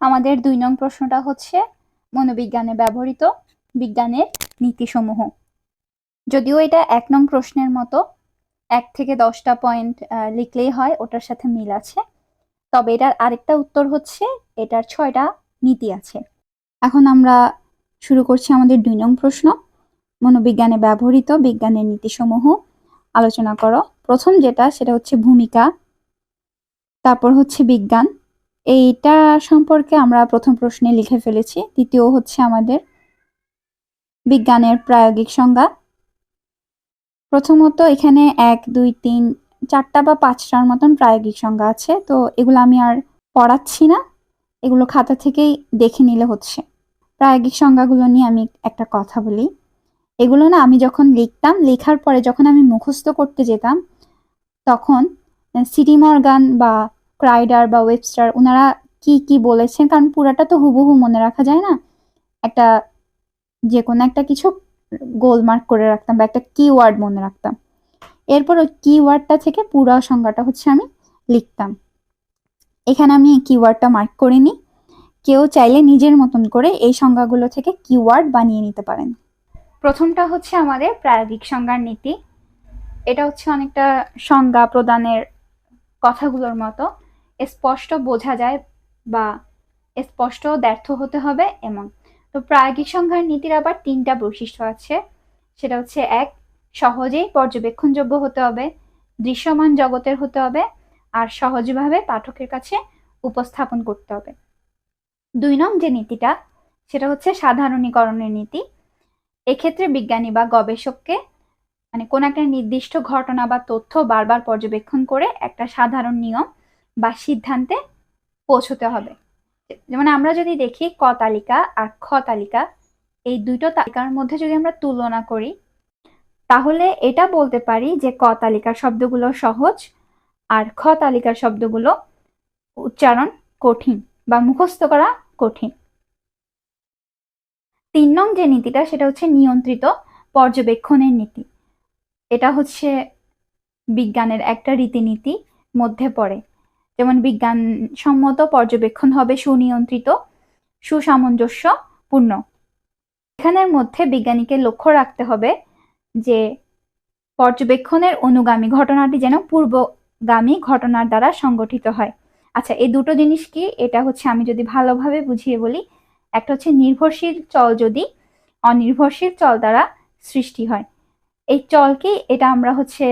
আমাদের দুই নং প্রশ্নটা হচ্ছে মনোবিজ্ঞানে ব্যবহৃত বিজ্ঞানের নীতিসমূহ। যদিও এটা এক নং প্রশ্নের মতো, এক থেকে দশটা পয়েন্ট লিখলেই হয়, ওটার সাথে মিল আছে। তবে এটার আরেকটা উত্তর হচ্ছে, এটার ছয়টা নীতি আছে। এখন আমরা শুরু করছি আমাদের দুই নং প্রশ্ন। মনোবিজ্ঞানে ব্যবহৃত বিজ্ঞানের নীতিসমূহ। আলোচনা করো। প্রথম যেটা, সেটা হচ্ছে ভূমিকা, তারপর হচ্ছে বিজ্ঞান। এইটা সম্পর্কে আমরা প্রথম প্রশ্নে লিখে ফেলেছি। দ্বিতীয় হচ্ছে আমাদের বিজ্ঞানের প্রায়োগিক সংজ্ঞা। প্রথমত এখানে এক, দুই, তিন, চারটা বা পাঁচটার মতন প্রায়োগিক সংজ্ঞা আছে, তো এগুলো আমি আর পড়াচ্ছি না। এগুলো খাতা থেকেই দেখে নিলে হচ্ছে। প্রায়োগিক সংজ্ঞাগুলো নিয়ে আমি একটা কথা বলি। এগুলো না আমি যখন লিখতাম, লেখার পরে যখন আমি মুখস্থ করতে যেতাম, তখন সিটি মর্গান বা ক্রাইডার বা ওয়েবস্টার ওনারা কি কি বলেছেন? কারণ পুরাটা তো হুবহু মনে রাখা যায় না। একটা যে কোনো একটা কিছু গোলমার্ক করে রাখতাম বা একটা কিওয়ার্ড মনে রাখতাম। এরপর ওই কিওয়ার্ডটা থেকে পুরো সংজ্ঞাটা হচ্ছে আমি লিখতাম। এখানে আমি কিওয়ার্ডটা মার্ক করে নিই। কেউ চাইলে নিজের মতন করে এই সংজ্ঞাগুলো থেকে কিওয়ার্ড বানিয়ে নিতে পারেন। প্রথমটা হচ্ছে আমাদের প্রায়োগিক সংজ্ঞার নীতি। এটা হচ্ছে অনেকটা সংজ্ঞা প্রদানের কথাগুলোর মতো। স্পষ্ট বোঝা যায় বা স্পষ্ট দ্ব্যর্থ হতে হবে এমন। তো প্রায়োগিক সংজ্ঞার নীতির আবার তিনটা বৈশিষ্ট্য আছে। সেটা হচ্ছে এক, সহজেই পর্যবেক্ষণযোগ্য হতে হবে, দৃশ্যমান জগতের হতে হবে, আর সহজভাবে পাঠকের কাছে উপস্থাপন করতে হবে। দুই নং যে নীতিটা, সেটা হচ্ছে সাধারণীকরণের নীতি। এক্ষেত্রে বিজ্ঞানী বা গবেষককে মানে কোন একটা নির্দিষ্ট ঘটনা বা তথ্য বারবার পর্যবেক্ষণ করে একটা সাধারণ নিয়ম বা সিদ্ধান্তে পৌঁছতে হবে। যেমন আমরা যদি দেখি ক তালিকা আর খ তালিকা, এই দুটো তালিকার মধ্যে যদি আমরা তুলনা করি, তাহলে এটা বলতে পারি যে ক তালিকার শব্দগুলো সহজ আর খ তালিকার শব্দগুলো উচ্চারণ কঠিন বা মুখস্থ করা কঠিন। তিন নং যে নীতিটা, সেটা হচ্ছে নিয়ন্ত্রিত পর্যবেক্ষণের নীতি। এটা হচ্ছে বিজ্ঞানের একটা রীতিনীতি মধ্যে পড়ে। যেমন বিজ্ঞানসম্মত পর্যবেক্ষণ হবে সুনিয়ন্ত্রিত সুসামঞ্জস্যপূর্ণ এখানের মধ্যে বিজ্ঞানীকে লক্ষ্য রাখতে হবে যে পর্যবেক্ষণের অনুগামী ঘটনাটি যেন পূর্বগামী ঘটনার দ্বারা সংগঠিত হয়। আচ্ছা এই দুটো জিনিস কি? এটা হচ্ছে আমি যদি ভালোভাবে বুঝিয়ে বলি, একটা হচ্ছে নির্ভরশীল চল যদি অনির্ভরশীল চল দ্বারা সৃষ্টি হয়। এই চলকে এটা আমরা হচ্ছে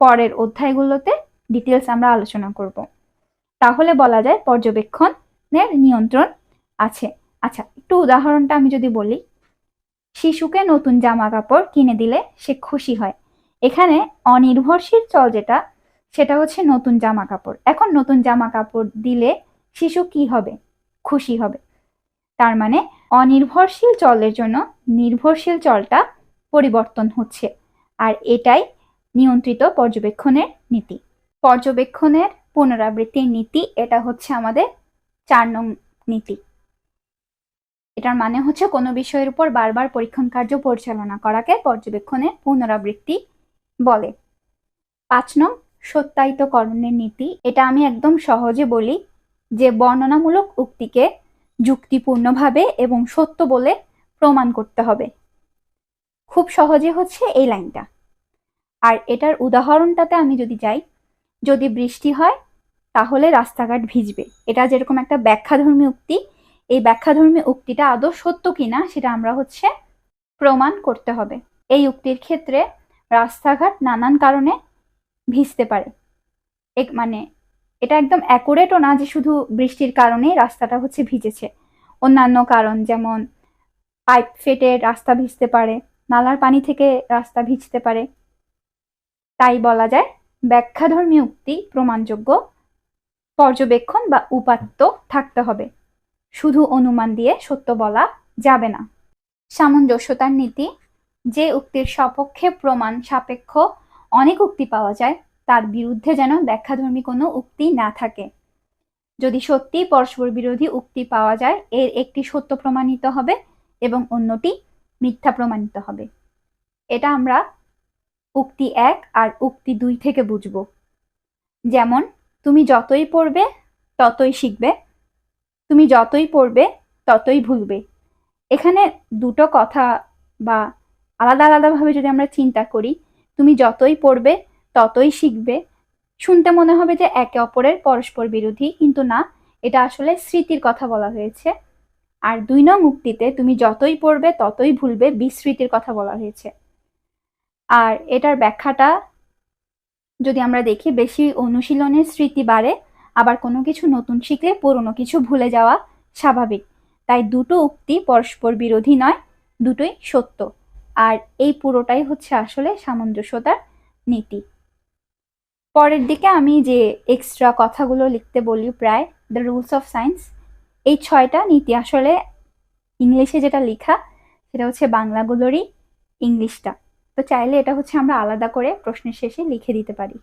পরের অধ্যায়গুলোতে ডিটেলস আমরা আলোচনা করব। তাহলে বলা যায় পর্যবেক্ষণের নিয়ন্ত্রণ আছে। আচ্ছা একটু উদাহরণটা আমি যদি বলি। শিশুকে নতুন জামা কাপড় কিনে দিলে সে খুশি হয়। এখানে অনির্ভরশীল চল যেটা, সেটা হচ্ছে নতুন জামা কাপড় এখন নতুন জামা কাপড় দিলে শিশু কি হবে? খুশি হবে। তার মানে অনির্ভরশীল চলের জন্য নির্ভরশীল চলটা পরিবর্তন হচ্ছে। আর এটাই নিয়ন্ত্রিত পর্যবেক্ষণের নীতি। পর্যবেক্ষণের পুনরাবৃত্তির নীতি, এটা হচ্ছে আমাদের চার নং নীতি। এটার মানে হচ্ছে কোনো বিষয়ের উপর বারবার পরীক্ষণ কার্য পরিচালনা করাকে পর্যবেক্ষণের পুনরাবৃত্তি বলে। পাঁচ নং সত্যায়িতকরণের নীতি, এটা আমি একদম সহজে বলি যে বর্ণনামূলক উক্তিকে যুক্তিপূর্ণভাবে এবং সত্য বলে প্রমাণ করতে হবে। খুব সহজে হচ্ছে এই লাইনটা। আর এটার উদাহরণটাতে আমি যদি যাই যদি বৃষ্টি হয়, তাহলে রাস্তাঘাট ভিজবে। এটা যেরকম একটা ব্যাখ্যাধর্মী উক্তি, এই ব্যাখ্যাধর্মী উক্তিটা আদৌ সত্য কিনা সেটা আমরা হচ্ছে প্রমাণ করতে হবে। এই উক্তির ক্ষেত্রে রাস্তাঘাট নানান কারণে ভিজতে পারে। এক মানে এটা একদম অ্যাকুরেটও না যে শুধু বৃষ্টির কারণেই রাস্তাটা হচ্ছে ভিজেছে। অন্যান্য কারণ যেমন পাইপ ফেটে রাস্তা ভিজতে পারে, নালার পানি থেকে রাস্তা ভিজতে পারে। তাই বলা যায় ব্যাখ্যাধর্মী উক্তি প্রমাণযোগ্য, পর্যবেক্ষণ বা উপাত্ত থাকতে হবে। শুধু অনুমান দিয়ে সত্য বলা যাবে না। সামঞ্জস্যতার নীতি, যে উক্তির সপক্ষে প্রমাণ সাপেক্ষ অনেক উক্তি পাওয়া যায়, তার বিরুদ্ধে যেন ব্যাখ্যাধর্মী কোনো উক্তি না থাকে। যদি সত্যি পরস্পর বিরোধী উক্তি পাওয়া যায়, এর একটি সত্য প্রমাণিত হবে এবং অন্যটি মিথ্যা প্রমাণিত হবে। এটা আমরা উক্তি এক আর উক্তি দুই থেকে বুঝব। যেমন, তুমি যতই পড়বে, ততই শিখবে। তুমি যতই পড়বে, ততই ভুলবে। এখানে দুটো কথা বা আলাদা আলাদাভাবে যদি আমরা চিন্তা করি, তুমি যতই পড়বে, ততই শিখবে। শুনতে মনে হবে যে একে অপরের পরস্পর বিরোধী, কিন্তু না, এটা আসলে স্মৃতির কথা বলা হয়েছে। আর দুই নং উক্তিতে তুমি যতই পড়বে, ততই ভুলবে, বিস্মৃতির কথা বলা হয়েছে। আর এটার ব্যাখ্যাটা যদি আমরা দেখি, বেশি অনুশীলনের স্মৃতি বাড়ে, আবার কোনো কিছু নতুন শিখলে পুরনো কিছু ভুলে যাওয়া স্বাভাবিক। তাই দুটো উক্তি পরস্পর বিরোধী নয়, দুটোই সত্য। আর এই পুরোটাই হচ্ছে আসলে সামঞ্জস্যতার নীতি। পরের দিকে আমি যে এক্সট্রা কথাগুলো লিখতে বলি প্রায় দ্য রুলস অফ সায়েন্স এই ছয়টা নীতি আসলে ইংলিশে যেটা লেখা, সেটা হচ্ছে বাংলাগুলোরই ইংলিশটা। তো চাইলে এটা হচ্ছে আমরা আলাদা করে প্রশ্নের শেষে লিখে দিতে পারি।